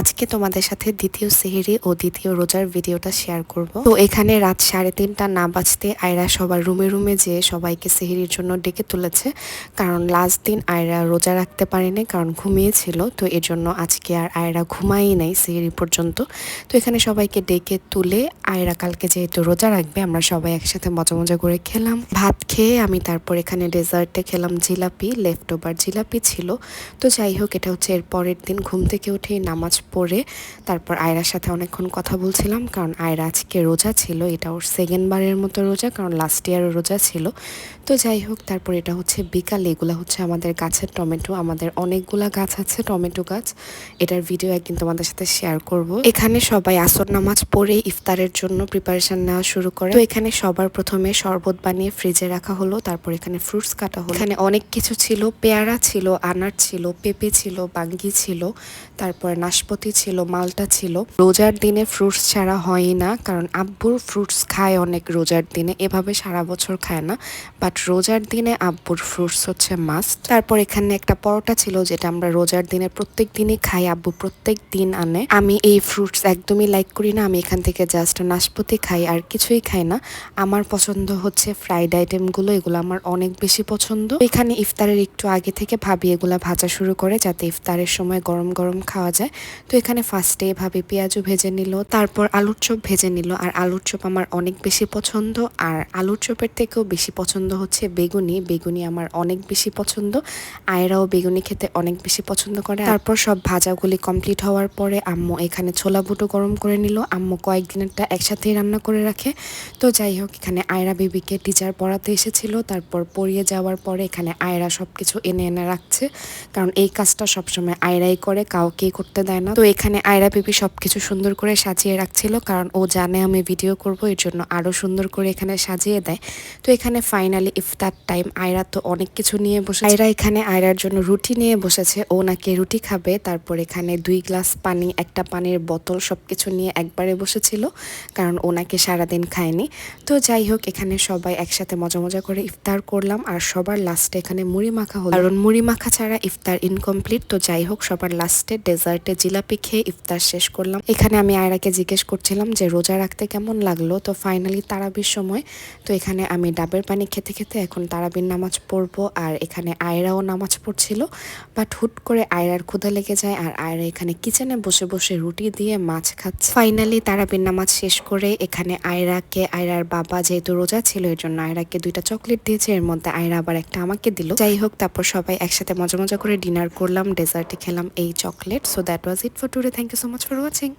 আজকে তোমাদের সাথে দ্বিতীয় সেহেরি ও দ্বিতীয় রোজার ভিডিওটা শেয়ার করব। তো এখানে রাত সাড়ে তিনটা না বাজতে আয়রা সবার রুমে রুমে যেয়ে সবাইকে সেহেরির জন্য ডেকে তুলেছে। কারণ লাস্ট দিন আয়রা রোজা রাখতে পারেনি, কারণ ঘুমিয়েছিল। তো এর জন্য আজকে আর আয়রা ঘুমাই নাই সেহেরি পর্যন্ত। তো এখানে সবাইকে ডেকে তুলে আয়রা কালকে যেহেতু রোজা রাখবে, আমরা সবাই একসাথে মজা মজা করে খেলাম। ভাত খেয়ে আমি তারপর এখানে ডেজার্টে খেলাম জিলাপি লেফট ওভার জিলাপি ছিল। তো যাই হোক, এটা হচ্ছে এর পরের দিন। ঘুম থেকে উঠেই নামাজ পড়ে তারপর আয়রার সাথে অনেকক্ষণ কথা বলছিলাম, কারণ আয়রা আজকে রোজা ছিল, এটা ওর সেকেন্ড বারের মতো রোজা, কারণ লাস্ট ইয়ারও রোজা ছিল। তো যাই হোক, তারপর এটা হচ্ছে বিকাল, এগুলো হচ্ছে আমাদের গাছের টমেটো, আমাদের অনেকগুলা গাছ আছে, টমেটো গাছ। এটার ভিডিও একদিন তোমাদের সাথে শেয়ার করব। এখানে সবাই আসর নামাজ পড়ে, ইফতারের জন্য প্রিপারেশন নেওয়া শুরু করে। তো এখানে সবার প্রথমে শরবত বানিয়ে ফ্রিজে রাখা হলো, তারপর এখানে ফ্রুটস কাটা হলো। এখানে অনেক কিছু ছিল, পেয়ারা ছিল, আনার ছিল, পেঁপে ছিল, বাঙ্গি ছিল, তারপর নাশপাতি ছিল, মালটা ছিল, রোজার দিনে ফ্রুটস ছাড়া হয়ই না, কারণ আব্বুর ফ্রুটস খায় অনেক রোজার দিনে, এভাবে সারা বছর খায় না বাট রোজার দিনে আব্বুর ফ্রুটস হচ্ছে মাস্ট তারপর এখানে একটা পরোটা ছিল যেটা আমরা রোজার দিনে প্রত্যেক দিনই খাই, আব্বু প্রত্যেক দিন আনে। আমি এই ফ্রুটস একদমই লাইক করি না, আমি এখান থেকে জাস্ট নাশপাতি খাই, আর কিছুই খাই না। আমার পছন্দ হচ্ছে ফ্রাইড আইটেমগুলো এগুলো আমার অনেক বেশি পছন্দ। এখানে ইফতারের একটু আগে থেকে ভাবি এগুলা ভাজা শুরু করে, যাতে ইফতারের সময় গরম গরম খাওয়া যায়। তো এখানে ফার্স্টে ভাবি পেঁয়াজও ভেজে নিল, তারপর আলুর চপ ভেজে নিল। আর আলুর চপ আমার অনেক বেশি পছন্দ, আর আলুর চপের থেকেও বেশি পছন্দ হচ্ছে বেগুনি। বেগুনি আমার অনেক বেশি পছন্দ, আয়রাও বেগুনি খেতে অনেক বেশি পছন্দ করে। তারপর সব ভাজাগুলি কমপ্লিট হওয়ার পরে আম্মু এখানে ছোলা বুটো গরম করে নিল। আম্মু কয়েকদিনেরটা একসাথেই রান্না করে রাখে। তো যাই হোক, এখানে আয়রা বেবিকে টিচার পড়াতে এসেছিল। তারপর পড়িয়ে যাওয়ার পরে এখানে আয়রা সব কিছু এনে এনে রাখছে। কারণ এই কাজটা সবসময় আয়রাই করে, কাউকেই করতে দেয় না। তো এখানে আয়রা বেবি সব কিছু সুন্দর করে সাজিয়ে রাখছিল, কারণ ও জানে আমি ভিডিও করব, এর জন্য আরও সুন্দর করে এখানে সাজিয়ে দেয়। তো এখানে ফাইনালি ইফতার টাইম আয়রা তো অনেক কিছু নিয়ে বসে আয়রা এখানে আয়রার জন্য রুটি নিয়ে বসেছে, ও নাকি রুটি খাবে। তারপর এখানে দুই গ্লাস পানি, একটা পানির বোতল সব কিছু নিয়ে একবারে বসেছিল, কারণ ও নাকি সারাদিন খায়নি। তো যাই হোক, এখানে সবাই একসাথে মজা মজা করে ইফতার করলাম, আর সবার লাস্টে এখানে মুড়ি মাখা হল। কারণ মুড়ি মাখা ছাড়া ইফতার ইনকমপ্লিট তো যাই হোক, সবার লাস্টে ডেজার্টে জিলাপি খেয়ে ইফতার শেষ করলাম। এখানে আমি আয়রাকে জিজ্ঞেস করছিলাম যে, রোজা রাখতে কেমন লাগল? তো ফাইনালি তারাবির সময়। তো এখানে আমি ডাবের পানি খেতে খেতে এখন তারাবির নামাজ পড়ব আর এখানে আয়রাও নামাজ পড়ছিল। বাট হুট করে আয়রার ক্ষুধা লেগে যায় আর আয়রা এখানে কিচেনে বসে বসে রুটি দিয়ে মাছ খাচ্ছে। ফাইনালি তারাবির নামাজ শেষ করে এখানে আয়রাকে, আয়রার বাবা যেহেতু রোজা ছিল এর জন্য আয়রাকে দুইটা চকলেট দিয়েছে। এর মধ্যে আয়রা আবার একটা আমাকে দিল। যাই হোক, তারপর সবাই একসাথে মজা মজা করে ডিনার করলাম ডেজার্টে খেলাম এই chocolate. So that was it for today. Thank you so much for watching.